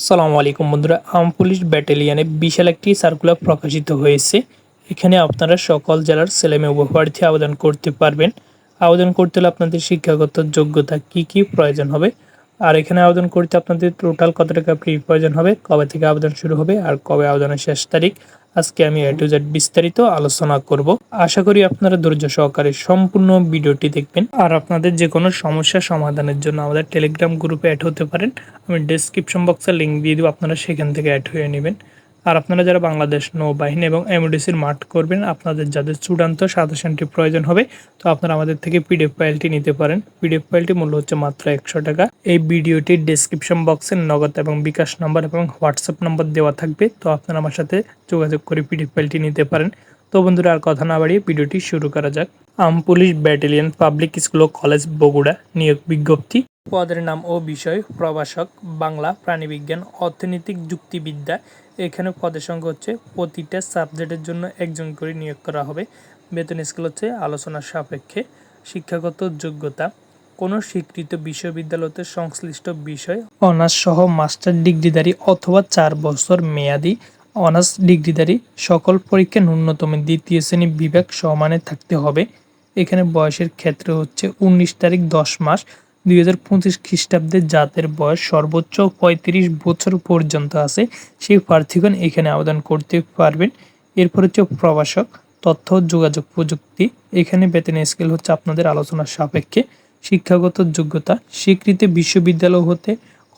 আসসালামু আলাইকুম বন্ধুরা, আম পুলিশ ব্যাটালিয়ানে বিশাল একটি সার্কুলার প্রকাশিত হয়েছে। এখানে আপনারা সকল জেলার ছেলেমেয়ে উভয়ার্থী আবেদন করতে পারবেন। আবেদন করতে হলে আপনাদের শিক্ষাগত যোগ্যতা কি কি প্রয়োজন হবে আর এখানে আবেদন করতে আপনাদের টোটাল কত টাকা ফ্রি প্রয়োজন হবে, কবে থেকে আবেদন শুরু হবে আর কবে আবেদনের শেষ তারিখ, আজকে আমি এ টু জেড বিস্তারিত আলোচনা করব। আশা করি আপনারা ধৈর্য সহকারে সম্পূর্ণ ভিডিওটি দেখবেন। আর আপনাদের যে কোনো সমস্যা সমাধানের জন্য আমাদের টেলিগ্রাম গ্রুপে অ্যাড হতে পারেন। আমি ডেসক্রিপশন বক্সে লিঙ্ক দিয়ে দেবো, আপনারা সেখান থেকে অ্যাড হয়ে নেবেন। আর আপনারা যারা বাংলাদেশ নৌবাহিনী এবং এমডিসির মাঠ করবেন, আপনাদের যাদের চূড়ান্ত সাজেশনটি প্রয়োজন হবে, তো আপনারা আমাদের থেকে পিডিএফ ফাইলটি নিতে পারেন। পিডিএফ ফাইলটি মূল্য হচ্ছে মাত্র একশো টাকা। এই ভিডিওটির ডেসক্রিপশন বক্সে নগদ এবং বিকাশ নাম্বার এবং হোয়াটসঅ্যাপ নাম্বার দেওয়া থাকবে, তো আপনারা আমার সাথে যোগাযোগ করে পিডিএফ ফাইলটি নিতে পারেন। তো বন্ধুরা, আর কথা না বাড়িয়ে ভিডিওটি শুরু করা যাক। আম পুলিশ ব্যাটালিয়ন পাবলিক স্কুল ও কলেজ বগুড়া নিয়োগ বিজ্ঞপ্তি। পদের নাম ও বিষয় প্রভাষক, বাংলা প্রাণীবিজ্ঞান, অর্থনৈতিক যুক্তিবিদ্যা। এখানে পদের সংখ্যা হচ্ছে প্রতিটা সাবজেক্টের জন্য একজন করে নিয়োগ করা হবে। বেতন স্কেল হচ্ছে আলোচনার সাপেক্ষে, শিক্ষাগত যোগ্যতা। কোনো স্বীকৃত বিশ্ববিদ্যালয়তে সংশ্লিষ্ট বিষয়, অনার্স সহ মাস্টার ডিগ্রিধারী অথবা চার বছর মেয়াদি অনার্স ডিগ্রিধারী সকল পরীক্ষা ন্যূনতম দ্বিতীয় শ্রেণি বিভাগ সমানে থাকতে হবে। এখানে বয়সের ক্ষেত্রে হচ্ছে উনিশ তারিখ দশ মাস দুই হাজার পঁচিশ খ্রিস্টাব্দে যাদের বয়স সর্বোচ্চ পঁয়ত্রিশ বছর পর্যন্ত আছে, সেই প্রার্থীগণ এখানে আবেদন করতে পারবেন। এরপর হচ্ছে প্রবাসক তথ্য, যোগাযোগ প্রযুক্তি। এখানে বেতন স্কেল হচ্ছে আপনাদের আলোচনার সাপেক্ষে। শিক্ষাগত যোগ্যতা, স্বীকৃত বিশ্ববিদ্যালয় হতে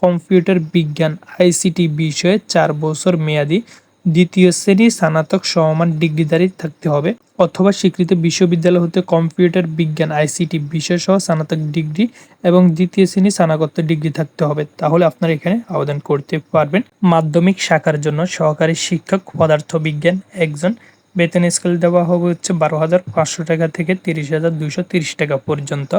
কম্পিউটার বিজ্ঞান, আইসিটি বিষয়ে চার বছর মেয়াদি দ্বিতীয় শ্রেণি স্নাতক সমমান ডিগ্রিধারী থাকতে হবে অথবা স্বীকৃত বিশ্ববিদ্যালয় হতে কম্পিউটার বিজ্ঞান, আইসিটি বিষয়সহ স্নাতক ডিগ্রি এবং দ্বিতীয় শ্রেণি স্নাতকোত্তর ডিগ্রি থাকতে হবে। তাহলে আপনারা এখানে আবেদন করতে পারবেন। মাধ্যমিক শাখার জন্য সহকারী শিক্ষক পদার্থ বিজ্ঞান একজন বেতন স্কেল দেওয়া হবে হচ্ছে বারো হাজার পাঁচশো টাকা থেকে তিরিশ হাজার দুশো তিরিশ টাকা পর্যন্ত।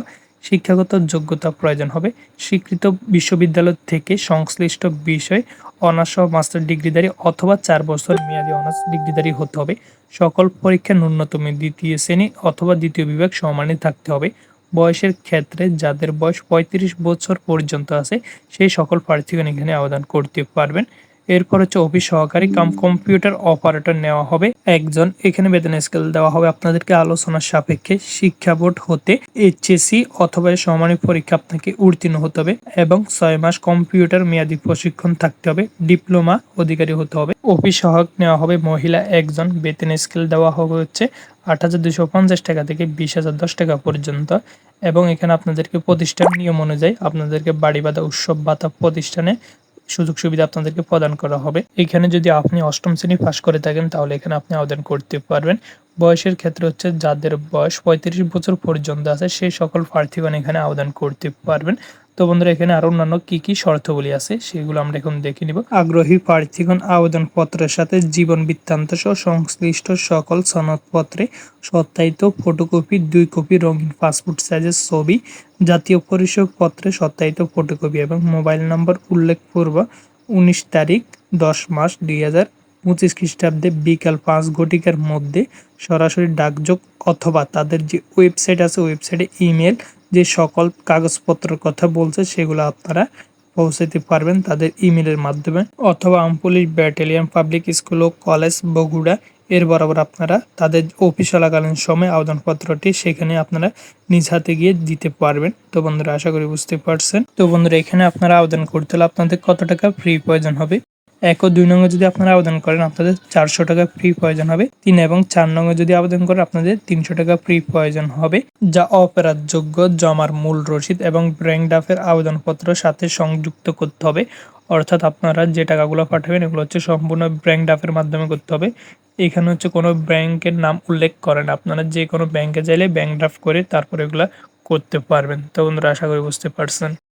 শিক্ষাগত যোগ্যতা প্রয়োজন হবে। স্বীকৃত বিশ্ববিদ্যালয় থেকে সংশ্লিষ্ট বিষয় অনার্স মাস্টার ডিগ্রিধারী অথবা চার বছর মেয়াদি অনার্স ডিগ্রিধারী হতে হবে। সকল পরীক্ষা ন্যূনতম দ্বিতীয় শ্রেণি অথবা দ্বিতীয় বিভাগ সমানে থাকতে হবে। বয়সের ক্ষেত্রে যাদের বয়স পঁয়ত্রিশ বছর পর্যন্ত আছে, সেই সকল প্রার্থীগণ এখানে আবেদন করতে পারবেন। এরপর হচ্ছে অফিস সহকারী কাম কম্পিউটার অপারেটর নেওয়া হবে। একজন এখানে বেতন স্কেল দেওয়া হবে আপনাদেরকে আলোচনার সাপেক্ষে শিক্ষা বোর্ড হতে এইচএসসি অথবা সমানিক পরীক্ষা আপনাকে উত্তীর্ণ হতে হবে এবং ছয় মাস কম্পিউটার মেয়াদী প্রশিক্ষণ থাকতে হবে ডিপ্লোমা অধিকারী হতে হবে। অফিস সহায়ক নেওয়া হবে মহিলা একজন বেতন স্কেল দেওয়া হবে হচ্ছে আট হাজার দুশো পঞ্চাশ টাকা থেকে বিশ হাজার দশ টাকা পর্যন্ত এবং এখানে আপনাদেরকে প্রতিষ্ঠান নিয়ম অনুযায়ী আপনাদেরকে বাড়ি বাঁধা উৎসব ভাতা প্রতিষ্ঠানে সুযোগ সুবিধা আপনাদেরকে প্রদান করা হবে। এখানে যদি আপনি অষ্টম শ্রেণি পাস করে থাকেন, তাহলে এখানে আপনি আবেদন করতে পারবেন। বয়সের ক্ষেত্রে হচ্ছে যাদের বয়স পঁয়ত্রিশ বছর পর্যন্ত আছে, সেই সকল প্রার্থীগণ এখানে আবেদন করতে পারবেন। তো বন্ধুরা, এখানে আরও অন্যান্য কি কি শর্তগুলি আছে সেগুলো আমরা এখন দেখে নিব। আগ্রহী প্রার্থীগণ আবেদনপত্রের সাথে জীবন বৃত্তান্ত সহ সংশ্লিষ্ট সকল সনদপত্রে সত্যায়িত ফটোকপি, দুই কপি, রঙিন পাসপোর্ট সাইজের ছবি, জাতীয় পরিষদ পত্রে সত্যায়িত ফটোকপি এবং মোবাইল নম্বর উল্লেখপূর্বক উনিশ তারিখ, দশ মাস দুই হাজার পঁচিশ খ্রিস্টাব্দে বিকাল পাঁচ ঘটিকার মধ্যে সরাসরি ডাকযোগ অথবা তাদের যে ওয়েবসাইট আছে, ওয়েবসাইটে ইমেল যে সকল কাগজপত্রের কথা বলছে, সেগুলো আপনারা পৌঁছাতে পারবেন তাদের ইমেলের মাধ্যমে। অথবা armed police battalion public school ও কলেজ বগুড়া, এর বরাবর আপনারা তাদের অফিস চলাকালীন সময় আবেদনপত্রটি সেখানে আপনারা নিজ হাতে গিয়ে দিতে পারবেন। তো বন্ধুরা, আশা করি বুঝতে পারছেন। তো বন্ধুরা, এখানে আপনারা আবেদন করতে হলে আপনাদের কত টাকা ফ্রি প্রয়োজন হবে? এক ও দুই নঙ্গে যদি আপনারা আবেদন করেন, আপনাদের চারশো টাকা ফ্রি প্রয়োজন হবে। তিন এবং চার নঙ্গে যদি আবেদন করেন, আপনাদের তিনশো টাকা ফ্রি প্রয়োজন হবে। যা অপরাধযোগ্য, জমার মূল রসিদ এবং ব্যাংক ড্রাফের আবেদনপত্র সাথে সংযুক্ত করতে হবে। অর্থাৎ আপনারা যে টাকাগুলো পাঠাবেন, এগুলো হচ্ছে সম্পূর্ণ ব্যাংক ড্রাফের মাধ্যমে করতে হবে। এখানে হচ্ছে কোনো ব্যাংকের নাম উল্লেখ করেন আপনারা যে কোনো ব্যাংকে চাইলে ব্যাংক ড্রাফট করে তারপর এগুলো করতে পারবেন। তো বন্ধুরা, আশা করি বুঝতে পারছেন।